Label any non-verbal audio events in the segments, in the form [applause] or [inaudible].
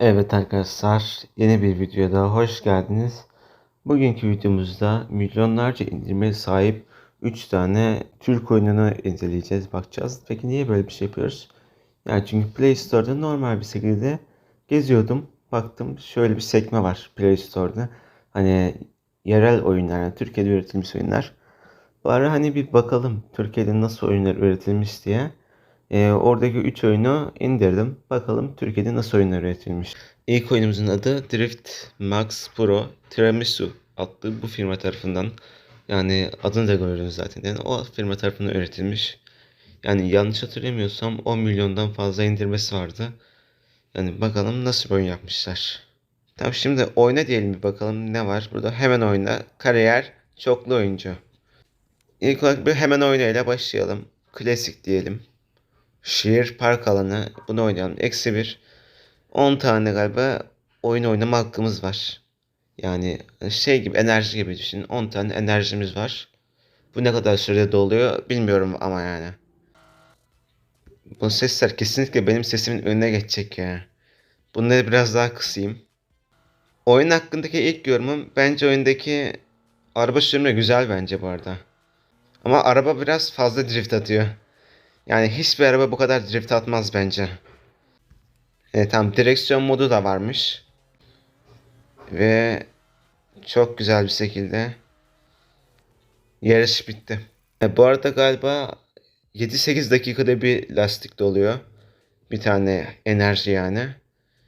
Evet arkadaşlar yeni bir videoda hoş geldiniz. Bugünkü videomuzda milyonlarca indirime sahip 3 tane Türk oyununu inceleyeceğiz, bakacağız. Peki niye böyle bir şey yapıyoruz? Yani çünkü Play Store'da normal bir şekilde geziyordum. Baktım şöyle bir sekme var Play Store'da. Hani yerel oyunlar, yani Türkiye'de üretilmiş oyunlar. Bari hani bir bakalım Türkiye'de nasıl oyunlar üretilmiş diye. Ee, oradaki 3 oyunu indirdim. Bakalım Türkiye'de nasıl oyunlar üretilmiş. İlk oyunumuzun adı Drift Max Pro Tiramisu adlı bu firma tarafından yani adını da görüyoruz zaten. Yani o firma tarafından üretilmiş. Yani yanlış hatırlamıyorsam 10 milyondan fazla indirmesi vardı. Yani bakalım nasıl bir oyun yapmışlar. Tamam şimdi oyna diyelim bir bakalım ne var. Burada hemen oyna. Kariyer çoklu oyuncu. İlk olarak bir hemen oyna ile başlayalım. Klasik diyelim. Şehir park alanı. Bunu oynayalım. Eksi bir. 10 tane galiba oyun oynama hakkımız var. Yani şey gibi enerji gibi düşünün. 10 tane enerjimiz var. Bu ne kadar sürede doluyor bilmiyorum ama yani. Bu sesler kesinlikle benim sesimin önüne geçecek ya. Bunları biraz daha kısayım. Oyun hakkındaki ilk yorumum bence oyundaki araba sürme güzel bence bu arada. Ama araba biraz fazla drift atıyor. Yani hiçbir araba bu kadar drift atmaz bence. Evet tam direksiyon modu da varmış. Ve çok güzel bir şekilde yarış bitti. E, bu arada galiba 7-8 dakikada bir lastik doluyor. Bir tane enerji yani.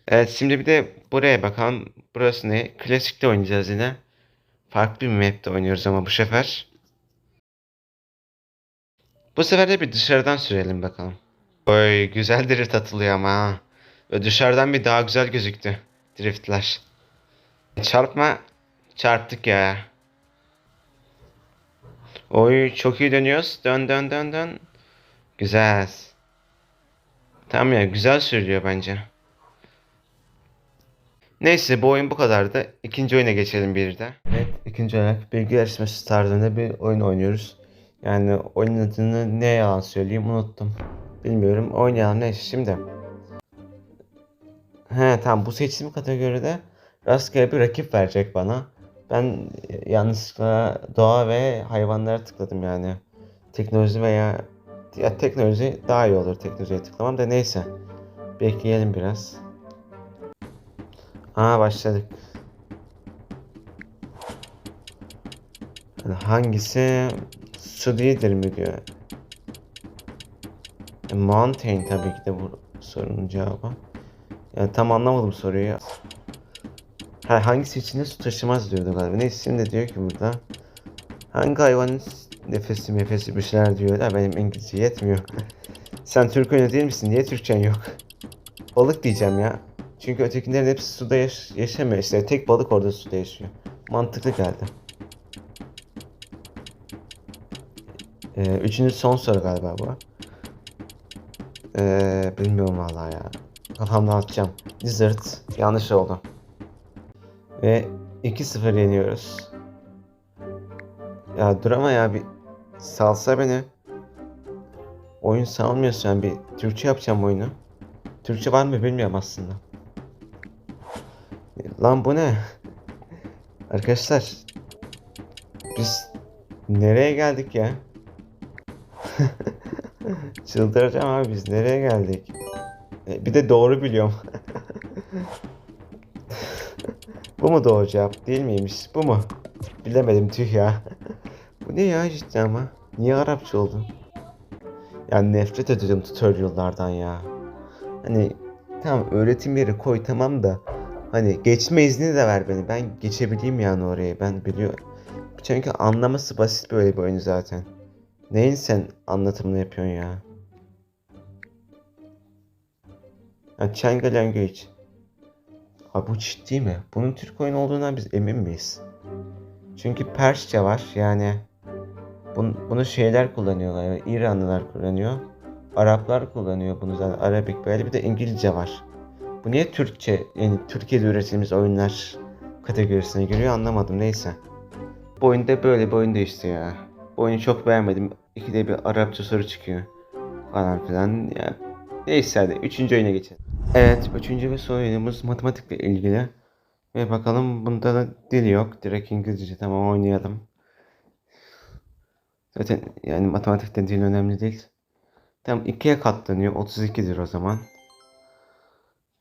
Evet şimdi bir de buraya bakalım. Burası ne? Klasikte oynayacağız yine. Farklı bir map'te oynuyoruz ama bu sefer. Bu sefer de bir dışarıdan sürelim bakalım. Oy güzel drift atılıyor ama ha. Ve dışarıdan bir daha güzel gözüktü driftler. Çarpma. Çarptık ya. Oy çok iyi dönüyoruz. Dön dön dön dön. Güzel. Tamam ya güzel sürüyor bence. Neyse bu oyun bu kadardı. İkinci oyuna geçelim bir de. Evet ikinci olarak bilgi yarışması tarzında bir oyun oynuyoruz. Yani oyunun adını ne yalan söyleyeyim unuttum. Bilmiyorum. Oynayalım neyse şimdi. He tamam bu seçtiğim kategoride rastgele bir rakip verecek bana. Ben yanlışlıkla doğa ve hayvanlara tıkladım yani. Teknoloji veya ya teknoloji daha iyi olur teknolojiye tıklamam da neyse. Bekleyelim biraz. Aa başladık. Yani hangisi su değildir mi diyor. E, mountain tabii ki de bu sorunun cevabı. Yani tam anlamadım soruyu. Ha, hangisi içinde su taşımaz diyordu galiba. Neyse şimdi diyor ki burada. Hangi hayvanın nefesi nefesi bir şeyler diyor da benim İngilizce yetmiyor. [laughs] Sen Türk oyunu değil misin? Niye Türkçen yok? [laughs] Balık diyeceğim ya. Çünkü ötekilerin hepsi suda yaş yaşamıyor. İşte tek balık orada suda yaşıyor. Mantıklı geldi. Ee, üçüncü son soru galiba bu. Ee, bilmiyorum vallahi ya. Kafamda atacağım. Lizard yanlış oldu. Ve 2-0 yeniyoruz. Ya dur ama ya bir salsa beni. Oyun salmıyorsun yani bir Türkçe yapacağım oyunu. Türkçe var mı bilmiyorum aslında. Lan bu ne? Arkadaşlar biz nereye geldik ya? [laughs] Çıldıracağım abi biz nereye geldik? E, bir de doğru biliyorum. [laughs] Bu mu doğru cevap değil miymiş? Bu mu? Bilemedim tüh ya. Bu ne ya cidden ama? Niye Arapça oldu? Yani nefret ediyorum tutorial'lardan ya. Hani tamam öğretim yeri koy tamam da hani geçme izni de ver beni. Ben geçebileyim yani oraya. Ben biliyorum. Çünkü anlaması basit böyle bir oyun zaten. Neyin sen anlatımını yapıyorsun ya? Ya Chenga Language. Abi bu ciddi mi? Bunun Türk oyunu olduğundan biz emin miyiz? Çünkü Persçe var yani. Bunu, bunu şeyler kullanıyorlar. Yani İranlılar kullanıyor. Araplar kullanıyor bunu zaten. Arabik böyle bir de İngilizce var. Bu niye Türkçe yani Türkiye'de üretilmiş oyunlar kategorisine giriyor anlamadım neyse. Bu oyunda böyle bir oyunda işte ya. Bu oyunu çok beğenmedim. İkide bir Arapça soru çıkıyor. Falan filan ya. Neyse hadi üçüncü oyuna geçelim. Evet, üçüncü ve son oyunumuz matematikle ilgili. Ve bakalım bunda da dil yok. Direkt İngilizce tamam oynayalım. Zaten yani matematikte dil önemli değil. Tamam ikiye katlanıyor. 32'dir o zaman.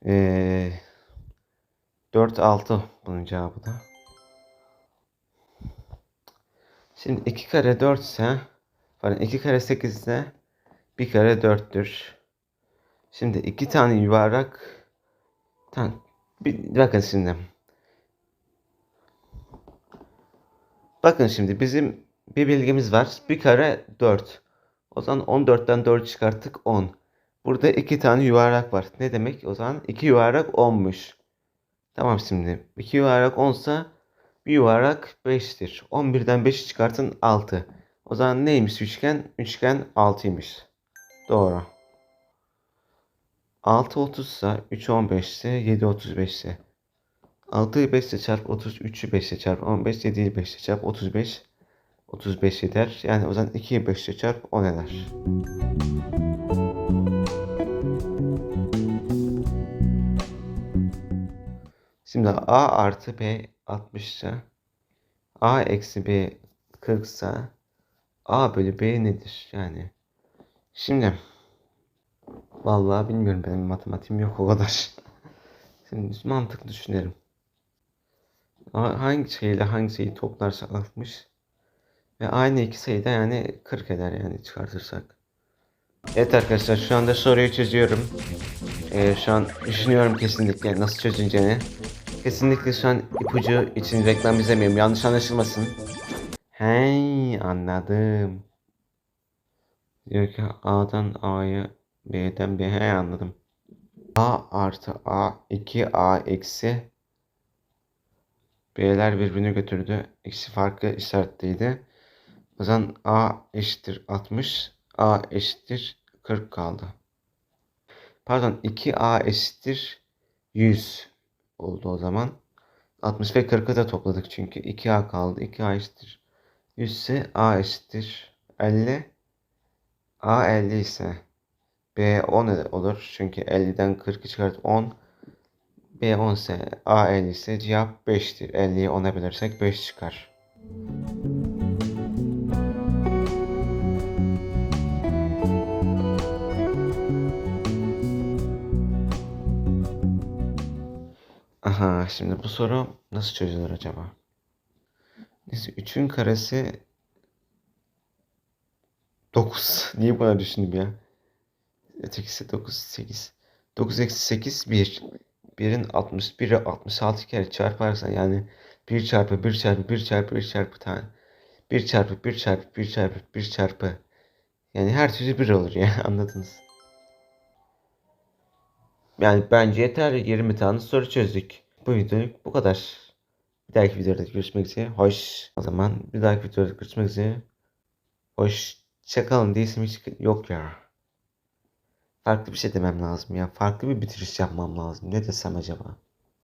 Ee, 4 6 bunun cevabı da. Şimdi 2 kare 4 ise pardon 2 kare 8 ise 1 kare 4'tür. Şimdi iki tane yuvarlak Tamam. Bir, bakın şimdi. Bakın şimdi bizim bir bilgimiz var. Bir kare 4. O zaman 14'ten 4 çıkarttık 10. Burada iki tane yuvarlak var. Ne demek? O zaman iki yuvarlak 10'muş. Tamam şimdi. iki yuvarlak 10 ise bir yuvarlak 5'tir. 11'den 5'i çıkartın 6. O zaman neymiş üçgen? Üçgen 6'ymış. Doğru. 6 30 ise 3 15 ise 7 35 ise 6'yı 5 ile çarp 30 3'ü 5 ile çarp 15 7'yi 5 ile çarp 35 35 eder. Yani o zaman 2'yi 5 ile çarp 10 eder. Şimdi A artı B 60 ise A eksi B 40 ise A bölü B nedir? Yani şimdi Vallahi bilmiyorum benim matematiğim yok o kadar. [laughs] Şimdi mantıklı düşünelim. Hangi sayıyla hangi sayıyı toplarsak 60 ve aynı iki sayıda yani 40 eder yani çıkartırsak. Evet arkadaşlar şu anda soruyu çözüyorum. Ee, şu an düşünüyorum kesinlikle nasıl çözüleceğini. Kesinlikle şu an ipucu için reklam izlemiyorum. Yanlış anlaşılmasın. Hey anladım. Diyor ki A'dan A'ya B'den B'ye anladım. A artı A 2A eksi B'ler birbirini götürdü. Eksi farklı işaretliydi. O zaman A eşittir 60. A eşittir 40 kaldı. Pardon 2A eşittir 100 oldu o zaman. 60 ve 40'ı da topladık çünkü 2A kaldı. 2A eşittir 100 ise A eşittir 50. A 50 ise B 10 olur. Çünkü 50'den 40'ı çıkart 10. B 10 ise A 50 ise cevap 5'tir. 50'yi 10'a bölersek 5 çıkar. Aha şimdi bu soru nasıl çözülür acaba? Neyse 3'ün karesi 9. [laughs] Niye buna düşündüm ya? Ötekisi 9, 8. 9 eksi 8, 1. 1'in 61'i 66 kere çarparsan yani 1 çarpı 1 çarpı 1 çarpı 1 çarpı tane. 1 çarpı 1 çarpı 1 çarpı 1 çarpı. Yani her türlü 1 olur ya [laughs] anladınız. Yani bence yeter 20 tane soru çözdük. Bu videoluk bu kadar. Bir dahaki videoda görüşmek üzere. Hoş. O zaman bir dahaki videoda görüşmek üzere. Hoş. Çakalın değilsin hiç yok ya. Farklı bir şey demem lazım ya. Farklı bir bitiriş yapmam lazım. Ne desem acaba?